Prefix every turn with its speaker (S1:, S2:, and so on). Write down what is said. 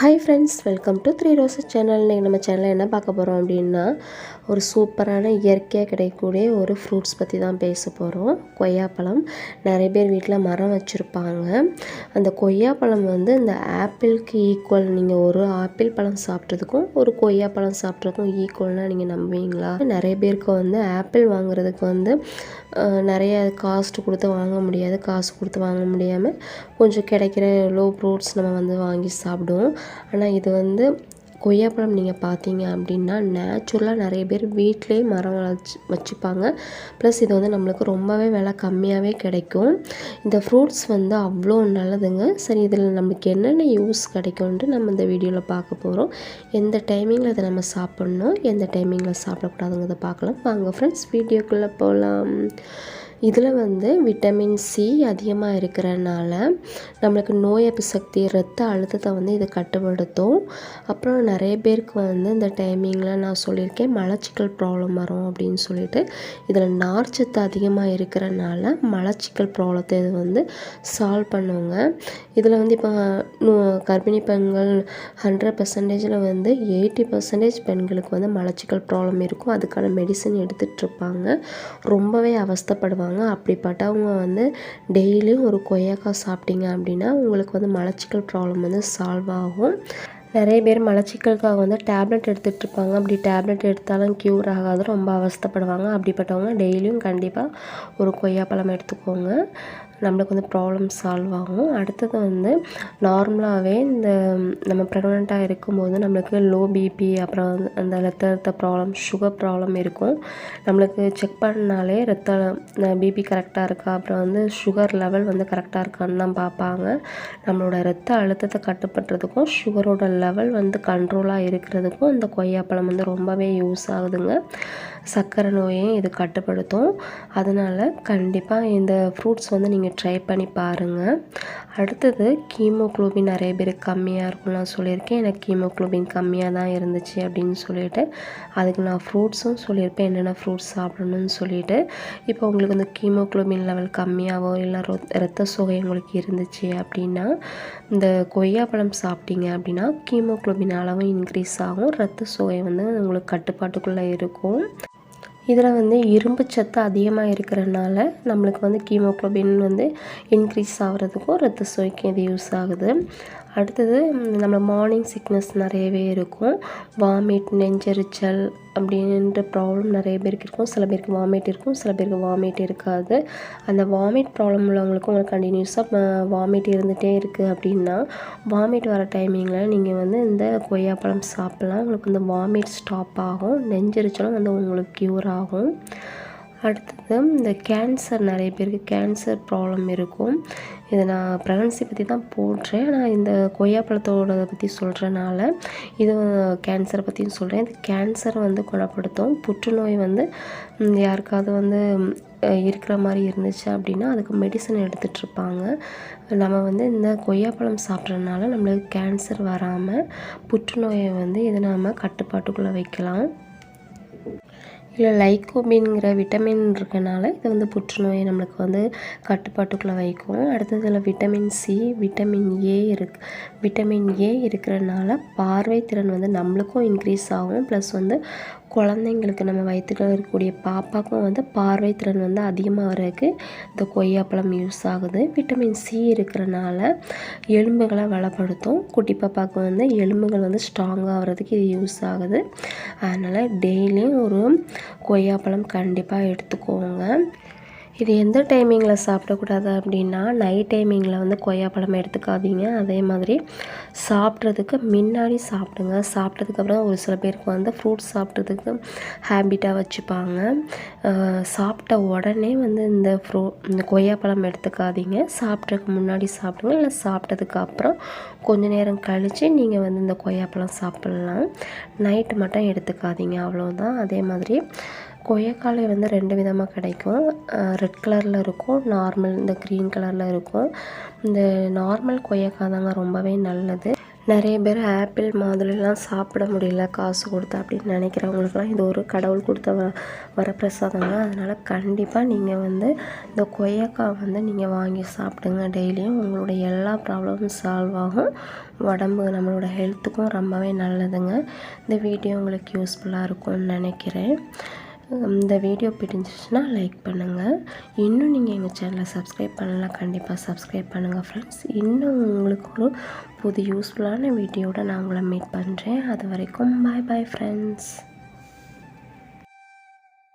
S1: Hi friends welcome to three roses channel இன்றைக்கி நம்ம சேனலில் என்ன பார்க்க போகிறோம் அப்படின்னா ஒரு சூப்பரான இயற்கையாக கிடைக்கக்கூடிய ஒரு ஃப்ரூட்ஸ் பற்றி தான் பேச போகிறோம் கொய்யாப்பழம் நிறைய பேர் வீட்டில் மரம் வச்சுருப்பாங்க. அந்த கொய்யாப்பழம் வந்து இந்த ஆப்பிளுக்கு ஈக்குவல் நீங்கள் ஒரு ஆப்பிள் பழம் சாப்பிட்றதுக்கும் ஒரு கொய்யாப்பழம் சாப்பிட்றதுக்கும் ஈக்குவல்னால் நீங்கள் நம்புவீங்களா? நிறைய பேருக்கு வந்து ஆப்பிள் வாங்குறதுக்கு வந்து நிறைய காஸ்ட் கொடுத்து வாங்க முடியாது. காசு கொடுத்து வாங்க முடியாமல் கொஞ்சம் கிடைக்கிற லோ ஃப்ரூட்ஸ் நம்ம வந்து வாங்கி சாப்பிடுவோம். ஆனால் இது வந்து கொய்யாப்பழம் நீங்கள் பார்த்தீங்க அப்படின்னா நேச்சுரலாக நிறைய பேர் வீட்டிலேயே மரம் வச்சு வச்சுப்பாங்க. ப்ளஸ் இது வந்து நம்மளுக்கு ரொம்பவே விலை கம்மியாகவே கிடைக்கும். இந்த ஃப்ரூட்ஸ் வந்து அவ்வளோ நல்லதுங்க. சரி இதில் நம்மளுக்கு என்னென்ன யூஸ் கிடைக்கும்ன்ட்டு நம்ம இந்த வீடியோவில் பார்க்க போகிறோம் எந்த டைமிங்கில் இதை நம்ம சாப்பிட்ணும் எந்த டைமிங்கில் சாப்பிடக்கூடாதுங்கிறத பார்க்கலாம். வாங்க ஃப்ரெண்ட்ஸ் வீடியோக்குள்ளே போகலாம் இதில் வந்து விட்டமின் சி அதிகமாக இருக்கிறனால நம்மளுக்கு நோய் எதிர்ப்பு சக்தி ரத்த அழுத்தத்தை வந்து இது கட்டுப்படுத்தும். அப்புறம் நிறைய பேருக்கு வந்து இந்த டைமிங்கில் நான் சொல்லியிருக்கேன் மலச்சிக்கல் ப்ராப்ளம் வரும் அப்படின்னு சொல்லிட்டு. இதில் நார்ச்சத்து அதிகமாக இருக்கிறனால மலச்சிக்கல் ப்ராப்ளத்தை இது வந்து சால்வ் பண்ணுவாங்க இதில் வந்து இப்போ கர்ப்பிணி பெண்கள் ஹண்ட்ரட் பர்சன்டேஜில் வந்து எயிட்டி பர்சன்டேஜ் பெண்களுக்கு வந்து மலச்சிக்கல் ப்ராப்ளம் இருக்கும். அதுக்கான மெடிசன் எடுத்துகிட்டு இருப்பாங்க. ரொம்பவே அவஸ்தைப்படுவாங்க. அப்படிப்பட்டவங்க வந்து டெய்லியும் ஒரு கொய்யாக்காய் சாப்பிட்டீங்க அப்படின்னா உங்களுக்கு வந்து மலச்சிக்கல் ப்ராப்ளம் வந்து சால்வ் ஆகும். நிறைய பேர் மலச்சிக்கலுக்காக வந்து டேப்லெட் எடுத்துகிட்டு இருப்பாங்க. அப்படி டேப்லெட் எடுத்தாலும் க்யூர் ஆகாது ரொம்ப அவஸ்தைப்படுவாங்க. அப்படிப்பட்டவங்க டெய்லியும் கண்டிப்பாக ஒரு கொய்யாப்பழம் எடுத்துக்கோங்க. நம்மளுக்கு வந்து ப்ராப்ளம் சால்வ் ஆகும். அடுத்தது வந்து நார்மலாகவே இந்த நம்ம ப்ரெக்னெண்ட்டாக இருக்கும்போது நம்மளுக்கு லோ பிபி அப்புறம் வந்து அந்த ரத்த அழுத்த ப்ராப்ளம் சுகர் ப்ராப்ளம் இருக்கும். நம்மளுக்கு செக் பண்ணாலே ரத்த பிபி கரெக்டாக இருக்கா? அப்புறம் வந்து சுகர் லெவல் வந்து கரெக்டாக இருக்கான்னு தான் பார்ப்பாங்க. நம்மளோட ரத்த அழுத்தத்தை கட்டுப்படுறதுக்கும் சுகரோட லெவல் வந்து கண்ட்ரோலாக இருக்கிறதுக்கும் இந்த கொய்யாப்பழம் வந்து ரொம்பவே யூஸ் ஆகுதுங்க. சர்க்கரை நோயையும் இது கட்டுப்படுத்தும். அதனால் கண்டிப்பாக இந்த ஃப்ரூட்ஸ் வந்து நீங்கள் ட்ரை பண்ணி பாருங்கள் அடுத்தது கீமோக்ளோபின் நிறைய பேருக்கு கம்மியாக இருக்கும்லாம் சொல்லியிருக்கேன். எனக்கு கீமோக்ளோபின் கம்மியாக தான் இருந்துச்சு அப்படின்னு சொல்லிட்டு அதுக்கு நான் ஃப்ரூட்ஸும் சொல்லியிருப்பேன். என்னென்ன ஃப்ரூட்ஸ் சாப்பிடணும்னு சொல்லிட்டு. இப்போ உங்களுக்கு வந்து கீமோக்ளோபின் லெவல் கம்மியாகவோ இல்லை ரொ ரத்த சோகை உங்களுக்கு இருந்துச்சு அப்படின்னா இந்த கொய்யாப்பழம் சாப்பிட்டீங்க அப்படின்னா கீமோக்ளோபின் அளவும் இன்க்ரீஸ் ஆகும். ரத்த சோகை வந்து உங்களுக்கு கட்டுப்பாட்டுக்குள்ளே இருக்கும். இதில் வந்து இரும்பு சத்து அதிகமாக இருக்கிறனால நம்மளுக்கு வந்து கீமோக்ளோபின் வந்து இன்க்ரீஸ் ஆகிறதுக்கும் ரத்த சோய்க்கும் இது யூஸ் ஆகுது. அடுத்தது நம்ம மார்னிங் சிக்னஸ் நிறையவே இருக்கும். வாமிட் நெஞ்செரிச்சல் அப்படின்ற ப்ராப்ளம் நிறைய பேருக்கு இருக்கும். சில பேருக்கு வாமிட் இருக்கும் சில பேருக்கு வாமிட் இருக்காது. அந்த வாமிட் ப்ராப்ளம் உள்ளவங்களுக்கும் உங்களுக்கு கண்டினியூஸாக வாமிட் இருந்துகிட்டே இருக்குது அப்படின்னா வாமிட் வர டைமிங்கில் நீங்கள் வந்து இந்த கொய்யாப்பழம் சாப்பிட்லாம். உங்களுக்கு இந்த வாமிட் ஸ்டாப் ஆகும். நெஞ்செரிச்சலும் வந்து உங்களுக்கு க்யூர் ஆகும். அடுத்தது இந்த கேன்சர் நிறைய பேருக்கு கேன்சர் ப்ராப்ளம் இருக்கும். இதை நான் ப்ரெக்னன்சி பற்றி தான் போடுறேன். நான் இந்த கொய்யாப்பழத்தோட பற்றி சொல்கிறனால இது கேன்சரை பற்றியும் சொல்கிறேன் இது கேன்சர் வந்து குணப்படுத்தும். புற்றுநோய் வந்து யாருக்காவது வந்து இருக்கிற மாதிரி இருந்துச்சு அப்படின்னா அதுக்கு மெடிசன் எடுத்துகிட்டு இருப்பாங்க நம்ம வந்து இந்த கொய்யாப்பழம் சாப்பிட்றதுனால நம்மளுக்கு கேன்சர் வராமல் புற்றுநோயை வந்து இதை நம்ம கட்டுப்பாட்டுக்குள்ளே வைக்கலாம். இல்லை லைக்கோபின்ங்கிற விட்டமின் இருக்கனால இது வந்து புற்றுநோயை நம்மளுக்கு வந்து கட்டுப்பாட்டுக்குள்ளே வைக்கும். அடுத்தது இதில் விட்டமின் சி விட்டமின் ஏ இருக்கு. விட்டமின் ஏ இருக்கிறனால பார்வை திறன் வந்து நம்மளுக்கும் இன்க்ரீஸ் ஆகும். ப்ளஸ் வந்து குழந்தைங்களுக்கு நம்ம வயிற்றுக்குள்ள இருக்கக்கூடிய பாப்பாக்கும் வந்து பார்வை திறன் வந்து அதிகமாக வரதுக்கு இந்த கொய்யாப்பழம் யூஸ் ஆகுது. விட்டமின் சி இருக்கிறனால எலும்புகளை வளப்படுத்தும். குட்டி பாப்பாவுக்கு வந்து எலும்புகள் வந்து ஸ்ட்ராங்காக ஆகிறதுக்கு இது யூஸ் ஆகுது. அதனால் டெய்லியும் ஒரு கொய்யாப்பழம் கண்டிப்பாக எடுத்துக்கோங்க. இது எந்த டைமிங்கில் சாப்பிடக்கூடாது அப்படின்னா நைட் டைமிங்கில் வந்து கொய்யாப்பழம் எடுத்துக்காதீங்க. அதே மாதிரி சாப்பிட்றதுக்கு முன்னாடி சாப்பிடுங்க. சாப்பிட்டதுக்கப்புறம் ஒரு சில பேருக்கு வந்து ஃப்ரூட்ஸ் சாப்பிட்றதுக்கு ஹேபிட்டாக வச்சுப்பாங்க. சாப்பிட்ட உடனே வந்து இந்த ஃப்ரூ இந்த கொய்யாப்பழம் எடுத்துக்காதீங்க. சாப்பிட்றதுக்கு முன்னாடி சாப்பிடுங்க. இல்லை சாப்பிட்டதுக்கு அப்புறம் கொஞ்ச நேரம் கழித்து நீங்கள் வந்து இந்த கொய்யாப்பழம் சாப்பிட்லாம். நைட்டு மட்டும் எடுத்துக்காதீங்க. அவ்வளோதான் அதே மாதிரி கொய்யாக்காய் வந்து ரெண்டு விதமாக கிடைக்கும். ரெட் கலரில் இருக்கும் நார்மல் இந்த க்ரீன் கலரில் இருக்கும். இந்த நார்மல் கொய்யாக்காய் தாங்க ரொம்பவே நல்லது. நிறைய பேர் ஆப்பிள் மாதுளைலாம் சாப்பிட முடியல காசு கொடுத்து அப்படின்னு நினைக்கிறவங்களுக்குலாம் இது ஒரு கடவுள் கொடுத்த வ வரப்பிரசாதங்க. அதனால் கண்டிப்பாக நீங்கள் வந்து இந்த கொய்யாக்காய் வந்து நீங்கள் வாங்கி சாப்பிடுங்க டெய்லியும். உங்களுடைய எல்லா ப்ராப்ளமும் சால்வ் ஆகும். உடம்பு நம்மளோட ஹெல்த்துக்கும் ரொம்பவே நல்லதுங்க. இந்த வீடியோ உங்களுக்கு யூஸ்ஃபுல்லாக இருக்கும்னு நினைக்கிறேன். இந்த வீடியோ பிடிச்சிச்சுன்னா லைக் பண்ணுங்கள் இன்னும் நீங்கள் எங்கள் சேனலை சப்ஸ்கிரைப் பண்ணலாம் கண்டிப்பாக சப்ஸ்கிரைப் பண்ணுங்கள் ஃப்ரெண்ட்ஸ் இன்னும் உங்களுக்கு ஒரு புது யூஸ்ஃபுல்லான வீடியோட நான் உங்களை மீட் பண்ணுறேன் அது வரைக்கும் பாய் பாய் ஃப்ரெண்ட்ஸ்